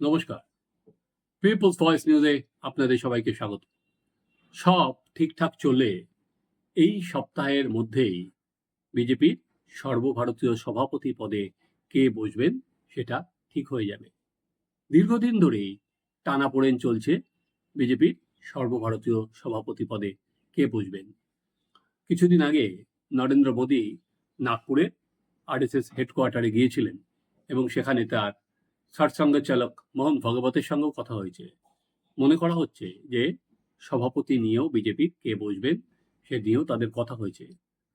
নমস্কার। People's voice নিউজে আপনাদের সবাইকে স্বাগত। সব ঠিকঠাক চললে এই সপ্তাহের মধ্যেই বিজেপির সর্বভারতীয় সভাপতি পদে কে বসবেন সেটা ঠিক হয়ে যাবে। দীর্ঘদিন ধরেই টানাপোড়েন চলছে বিজেপির সর্বভারতীয় সভাপতি পদে কে বসবেন। কিছুদিন আগে নরেন্দ্র মোদী নাগপুরে আরএসএস হেডকোয়ার্টারে গিয়েছিলেন এবং সেখানে তার সারসঙ্গ চালক মোহন ভগবতের সঙ্গেও কথা হয়েছে। মনে করা হচ্ছে যে, সভাপতি নিয়েও বিজেপির কে বসবেন, সে নিয়েও তাদের কথা হয়েছে।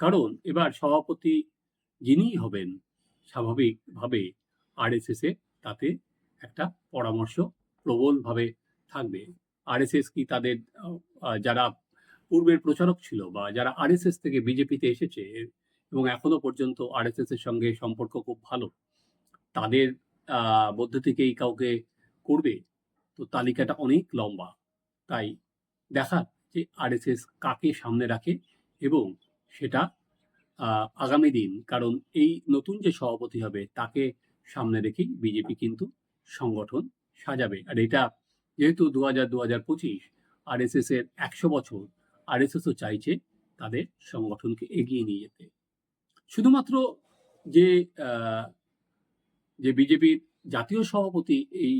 কারণ এবার সভাপতি যিনিই হবেন, স্বাভাবিকভাবে আরএসএস তাতে একটা পরামর্শ প্রবলভাবে থাকবে। আরএসএস কি তাদের যারা পূর্বের প্রচারক ছিল বা যারা আরএসএস থেকে বিজেপিতে এসেছে এবং এখনও পর্যন্ত আরএসএস এর সঙ্গে সম্পর্ক খুব ভালো, তাদের মধ্যে থেকেই কাউকে করবে, তো তালিকাটা অনেক লম্বা। তাই দেখা যে আরএসএস কাকে সামনে রাখে এবং সেটা আগামী দিন, কারণ এই নতুন যে সভাপতি হবে তাকে সামনে রেখেই বিজেপি কিন্তু সংগঠন সাজাবে। আর এটা যেহেতু দু হাজার দু হাজার পঁচিশ আরএসএস এর একশো বছর আরএসএসও চাইছে তাদের সংগঠনকে এগিয়ে নিয়ে যেতে। শুধুমাত্র যে যে বিজেপির জাতীয় সভাপতি এই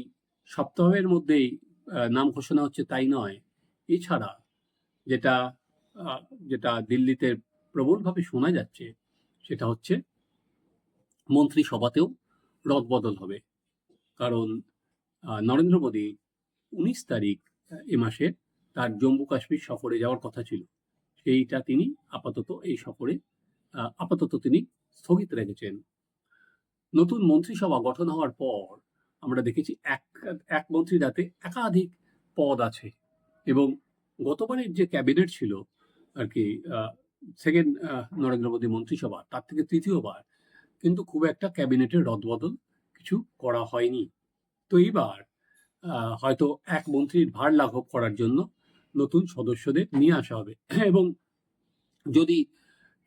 সপ্তাহের মধ্যেই নাম ঘোষণা হচ্ছে তাই নয়। এছাড়া যেটা যেটা দিল্লিতে প্রবলভাবে শোনা যাচ্ছে, সেটা হচ্ছে মন্ত্রিসভাতেও রদবদল হবে। কারণ নরেন্দ্র মোদী উনিশ তারিখ, এ মাসে তার জম্মু কাশ্মীর সফরে যাওয়ার কথা ছিল। সেইটা তিনি আপাতত, এই সফরে আপাতত তিনি স্থগিত রেখেছেন। নতুন মন্ত্রিসভা গঠন হওয়ার পর আমরা দেখেছি এক এক মন্ত্রীর হাতে একাধিক পদ আছে এবং গতবারের যে ক্যাবিনেট ছিল আর কি সেকেন্ড নরেন্দ্র মোদী মন্ত্রিসভা, তার থেকে তৃতীয়বার কিন্তু খুব একটা ক্যাবিনেটের রদবদল কিছু করা হয়নি। তো এইবার হয়তো এক মন্ত্রীর ভার লাঘব করার জন্য নতুন সদস্যদের নিয়ে আসা হবে। এবং যদি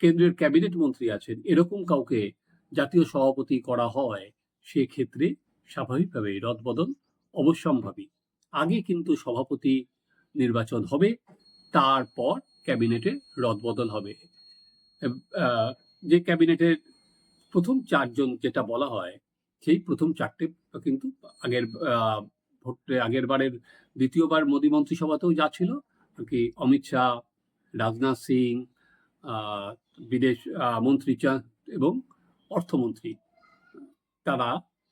কেন্দ্রের ক্যাবিনেট মন্ত্রী আছেন, এরকম কাউকে জাতীয় সভাপতি করা হয়, সেক্ষেত্রে স্বাভাবিকভাবে রদবদল অবশ্যম্ভাবী। আগে কিন্তু সভাপতি নির্বাচন হবে, তারপর ক্যাবিনেটে রদবদল হবে। যে ক্যাবিনেটের প্রথম চারজন যেটা বলা হয়, সেই প্রথম চারটে কিন্তু আগের ভোটে আগের বারের দ্বিতীয়বার মোদী মন্ত্রিসভাতেও যা ছিল কি অমিত শাহ, রাজনাথ সিং বিদেশ মন্ত্রী এবং অর্থমন্ত্রী। তারা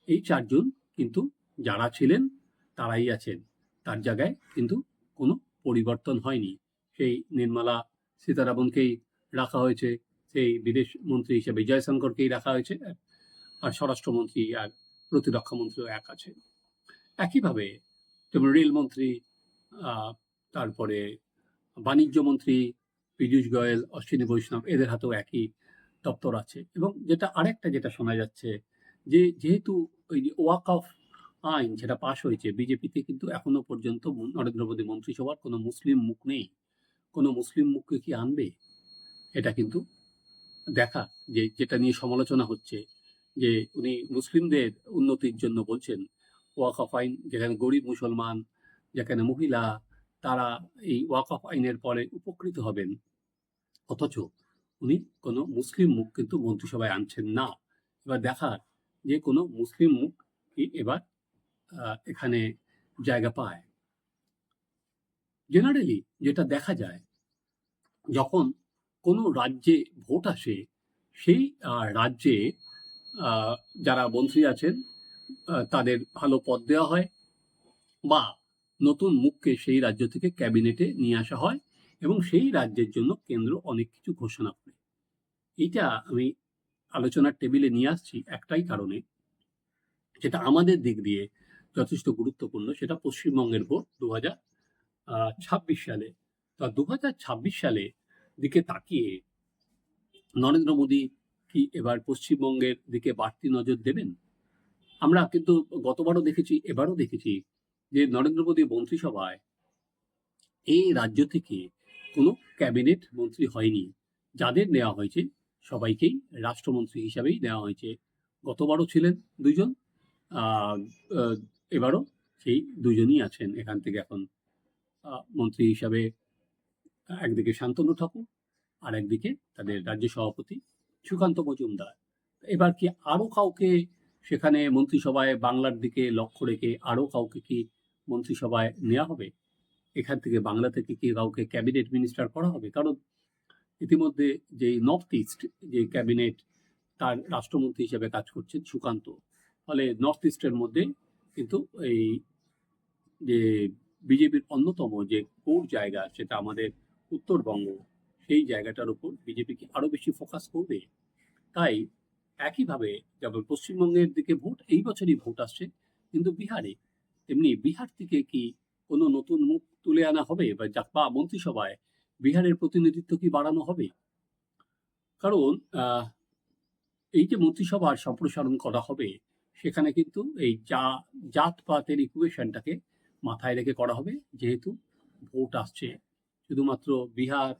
এই চারজন কিন্তু যারা ছিলেন তারাই আছেন। তার জায়গায় কিন্তু কোনো পরিবর্তন হয়নি। সেই নির্মলা সীতারামনকেই রাখা হয়েছে, সেই বিদেশ মন্ত্রী হিসেবে জয়শঙ্করকেই রাখা হয়েছে, আর স্বরাষ্ট্রমন্ত্রী আর প্রতিরক্ষা মন্ত্রীও এক আছে একইভাবে যেমন রেলমন্ত্রী তারপরে বাণিজ্য মন্ত্রী, পীযূষ গোয়েল, অশ্বিনী বৈষ্ণব, এদের হাতেও একই দপ্তর আছে। এবং যেটা আরেকটা যেটা শোনা যাচ্ছে যে, যেহেতু ওই যে ওয়াক অফ আইন যেটা পাশ হয়েছে, বিজেপিতে কিন্তু এখনও পর্যন্ত নরেন্দ্র মোদী মন্ত্রিসভার কোনো মুসলিম মুখ নেই। কোনো মুসলিম মুখকে কি আনবে? এটা কিন্তু দেখা যে, যেটা নিয়ে সমালোচনা হচ্ছে যে, উনি মুসলিমদের উন্নতির জন্য বলছেন, ওয়াক অফ আইন যেখানে গরিব মুসলমান, যেখানে মহিলা, তারা এই ওয়াক অফ আইনের পরে উপকৃত হবেন। অথচ উনি কোনো মুসলিম মুখ কিন্তু মন্ত্রিসভায় আনছেন না। এবার দেখার যে কোনো মুসলিম মুখ কি এবার এখানে জায়গা পায়। জেনারেলি যেটা দেখা যায়, যখন কোনো রাজ্যে ভোট আসে, সেই রাজ্যে যারা মন্ত্রী আছেন তাদের ভালো পদ দেওয়া হয় বা নতুন মুখকে সেই রাজ্য থেকে ক্যাবিনেটে নিয়ে আসা হয় এবং সেই রাজ্যের জন্য কেন্দ্র অনেক কিছু ঘোষণা এইটা আমি আলোচনার টেবিলে নিয়ে আসছি একটাই কারণে, যেটা আমাদের দিক দিয়ে যথেষ্ট গুরুত্বপূর্ণ, সেটা পশ্চিমবঙ্গের ভোট দু হাজার ছাব্বিশ সালে। তো দু হাজার ছাব্বিশ সালে দিকে তাকিয়ে নরেন্দ্র মোদী কি এবার পশ্চিমবঙ্গের দিকে বাড়তি নজর দেবেন? আমরা কিন্তু গতবারও দেখেছি, এবারও দেখেছি যে নরেন্দ্র মোদী মন্ত্রিসভায় এই রাজ্য থেকে কোনো ক্যাবিনেট মন্ত্রী হয়নি। যাদের নেওয়া হয়েছে সবাইকেই, রাষ্ট্রমন্ত্রী হিসাবেই নেওয়া হয়েছে। গতবারও ছিলেন দুইজন এবারও সেই দুজনই আছেন এখান থেকে এখন। মন্ত্রী হিসাবে একদিকে শান্তনু ঠাকুর আর একদিকে তাদের রাজ্য সভাপতি সুকান্ত মজুমদার। এবার কি আরও কাউকে সেখানে মন্ত্রিসভায় বাংলার দিকে লক্ষ্য রেখে আরও কাউকে কি মন্ত্রিসভায় নেওয়া হবে? এখান থেকে বাংলা থেকে কি কাউকে ক্যাবিনেট মিনিস্টার করা হবে? কারণ ইতিমধ্যে যে নর্থ ইস্ট যে ক্যাবিনেট তার রাষ্ট্রমন্ত্রী হিসেবে কাজ করছেন সুকান্ত। ফলে নর্থ ইস্টের মধ্যে কিন্তু এই যে বিজেপির অন্যতম যে কোর জায়গা সেটা আমাদের উত্তরবঙ্গ, সেই জায়গাটার উপর বিজেপি কি আরও বেশি ফোকাস করবে? তাই একইভাবে যেমন পশ্চিমবঙ্গের দিকে ভোট, এই বছরই ভোট আসছে। কিন্তু বিহারে তেমনি বিহার থেকে কি কোনো নতুন মুখ তুলে আনা হবে? বা মন্ত্রিসভায় বিহারের প্রতিনিধিত্ব কি বাড়ানো হবে? কারণ এই যে মন্ত্রিসভার সম্প্রসারণ করা হবে, সেখানে কিন্তু এই যা, জাতপাতের ইকুয়েশনটাকে মাথায় রেখে করা হবে। যেহেতু ভোট আসছে, শুধুমাত্র বিহার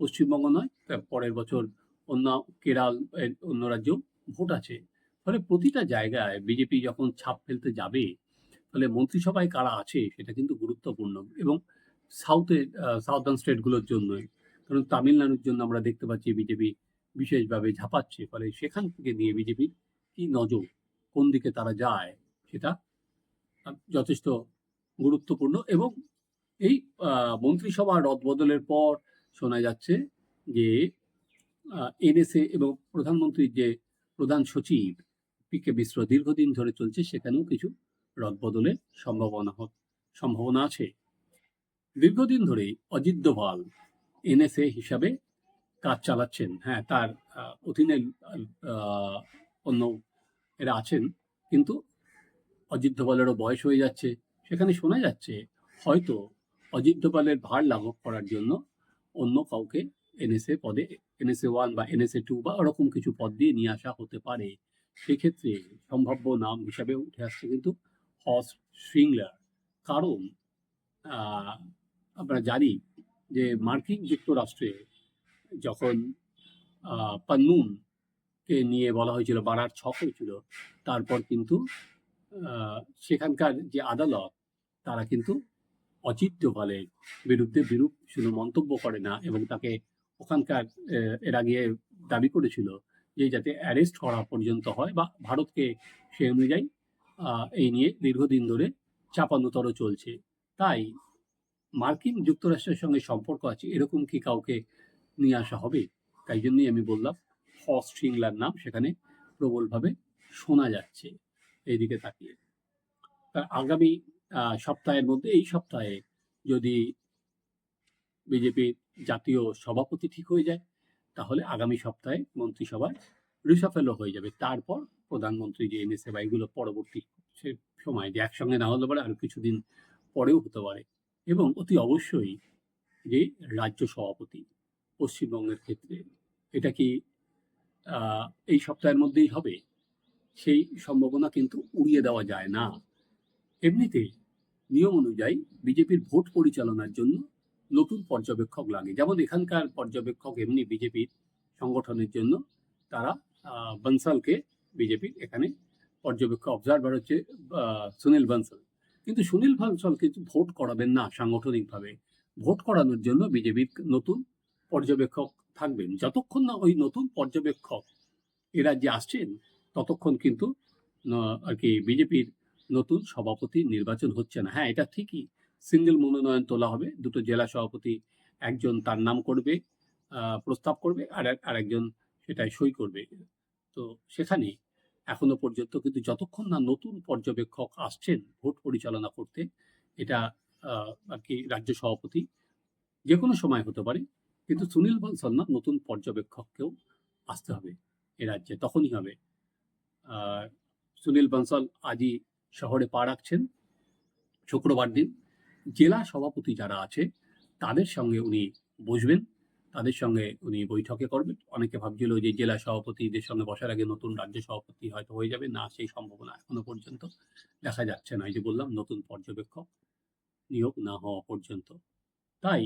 পশ্চিমবঙ্গ নয় পরের বছর অন্য কেরাল অন্য রাজ্যেও ভোট আছে। ফলে প্রতিটা জায়গায় বিজেপি যখন ছাপ ফেলতে যাবে ফলে মন্ত্রিসভায় কারা আছে সেটা কিন্তু গুরুত্বপূর্ণ। এবং সাউথের সাউথার্ন স্টেটগুলোর জন্যই। কারণ তামিলনাড়ুর জন্য আমরা দেখতে পাচ্ছি বিজেপি বিশেষভাবে ঝাঁপাচ্ছে। ফলে সেখান থেকে নিয়ে বিজেপির কি নজর? কোন দিকে তারা যায়? সেটা যথেষ্ট গুরুত্বপূর্ণ এবং এই মন্ত্রিসভা রদবদলের পর শোনা যাচ্ছে যে এনএসএ এবং প্রধানমন্ত্রীর যে প্রধান সচিব পি কে মিশ্র দীর্ঘদিন ধরে চলছে, সেখানেও কিছু রদবদলের সম্ভাবনা সম্ভাবনা আছে। দীর্ঘদিন ধরেই অজিত দোভাল এনএসএ হিসাবে কাজ চালাচ্ছেন। হ্যাঁ তার অধীনে অন্য এরা আছেন, কিন্তু অজিত দোভালেরও বয়স হয়ে যাচ্ছে। সেখানে শোনা যাচ্ছে, হয়তো অজিত দোভালের ভার লাঘব করার জন্য অন্য কাউকে এনএসএ পদে, এনএসএ ওয়ান বা এনএসএ টু বা ওরকম কিছু পদ দিয়ে নিয়ে আসা হতে পারে। সেক্ষেত্রে সম্ভাব্য নাম হিসাবে উঠে আসছে, কিন্তু হস শ্রিংলার কারণ আমরা জানি যে মার্কিন যুক্তরাষ্ট্রে যখন আহ, পান্নুন কে নিয়ে বলা হয়েছিল বাড়ার ছক হয়েছিল তারপর কিন্তু সেখানকার যে আদালত তারা কিন্তু অজিত ডোভালের বিরুদ্ধে বিরূপ শুধু মন্তব্য করে না এবং তাকে ওখানকার এর আগে দাবি করেছিল যে যাতে অ্যারেস্ট করা পর্যন্ত হয় বা ভারতকে সে অনুযায়ী এই নিয়ে দীর্ঘদিন ধরে চাপানোতর চলছে। তাই মার্কিন যুক্তরাষ্ট্রের সঙ্গে সম্পর্ক আছে, এরকম কি কাউকে নিয়ে আসা হবে? তাই জন্যই আমি বললাম হস সিংলার নাম সেখানে প্রবলভাবে শোনা যাচ্ছে, এইদিকে তাকিয়ে। আগামী সপ্তাহের মধ্যে, এই সপ্তাহে যদি বিজেপির জাতীয় সভাপতি ঠিক হয়ে যায়, তাহলে আগামী সপ্তাহে মন্ত্রিসভায় রিসাফেলও হয়ে যাবে। তারপর প্রধানমন্ত্রী যে এনএসএ বা এগুলো পরবর্তী সময়, যে একসঙ্গে না হতে পারে আর কিছুদিন পরেও হতে পারে। এবং অতি অবশ্যই যে রাজ্য সভাপতি পশ্চিমবঙ্গের ক্ষেত্রে, এটা কি এই সপ্তাহের মধ্যেই হবে? সেই সম্ভাবনা কিন্তু উড়িয়ে দেওয়া যায় না। এমনিতে নিয়ম অনুযায়ী বিজেপির ভোট পরিচালনার জন্য নতুন পর্যবেক্ষক লাগে। যেমন এখানকার পর্যবেক্ষক এমনি বিজেপির সংগঠনের জন্য তারা বনসালকে বিজেপির এখানে পর্যবেক্ষক অবজারভার হচ্ছে সুনীল বনসাল। কিন্তু সুনীল বনসাল কিন্তু ভোট করাবেন না সাংগঠনিকভাবে। ভোট করানোর জন্য বিজেপির নতুন পর্যবেক্ষক থাকবেন। যতক্ষণ না ওই নতুন পর্যবেক্ষক এ রাজ্যে আসছেন, ততক্ষণ কিন্তু আর কি বিজেপির নতুন সভাপতি নির্বাচন হচ্ছে না। হ্যাঁ এটা ঠিকই। সিঙ্গেল মনোনয়ন তোলা হবে, দুটো জেলা সভাপতি, একজন তার নাম করবে প্রস্তাব করবে, আর এক- আর একজন সেটাই সই করবে। তো সেখানে এখনও পর্যন্ত কিন্তু যতক্ষণ না নতুন পর্যবেক্ষক আসছেন ভোট পরিচালনা করতে, এটা আর কি রাজ্য সভাপতি যে কোনো সময় হতে পারে, কিন্তু সুনীল বনসল না নতুন পর্যবেক্ষককেও আসতে হবে এ রাজ্যে, তখনই হবে। সুনীল বনসল আজই শহরে পা রাখছেন, শুক্রবার দিন। জেলা সভাপতি যারা আছে, তাদের সঙ্গে উনি বসবেন। তাদের সঙ্গে উনি বৈঠকে করবেন। অনেকে ভাবছিল যে জেলা সভাপতিদের সঙ্গে বসার আগে নতুন রাজ্য সভাপতি হয়তো হয়ে যাবে। না, সেই সম্ভাবনা এখনও পর্যন্ত দেখা যাচ্ছে না। এই যে বললাম, নতুন পর্যবেক্ষক নিয়োগ না হওয়া পর্যন্ত। তাই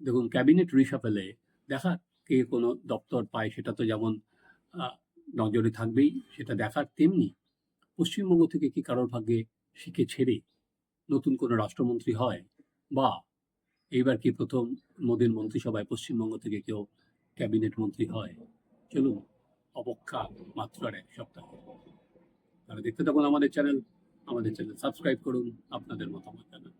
দেখুন, ক্যাবিনেট রিসাফেলে দেখা কে কোনো দপ্তর পায়, সেটা তো যেমন নজরে থাকবেই, সেটা দেখার তেমনি পশ্চিমবঙ্গ থেকে কি কারোর ভাগ্যে শিখে ছেড়ে নতুন কোনো রাষ্ট্রমন্ত্রী হয় বা এইবার কি প্রথম মোদীর মন্ত্রিসভায় পশ্চিমবঙ্গ থেকে কেউ ক্যাবিনেট মন্ত্রী হয়? চলুন অপেক্ষা মাত্র আর এক সপ্তাহ। তাহলে দেখতে থাকুন আমাদের চ্যানেল আমাদের চ্যানেল সাবস্ক্রাইব করুন, আপনাদের মতামত জানান।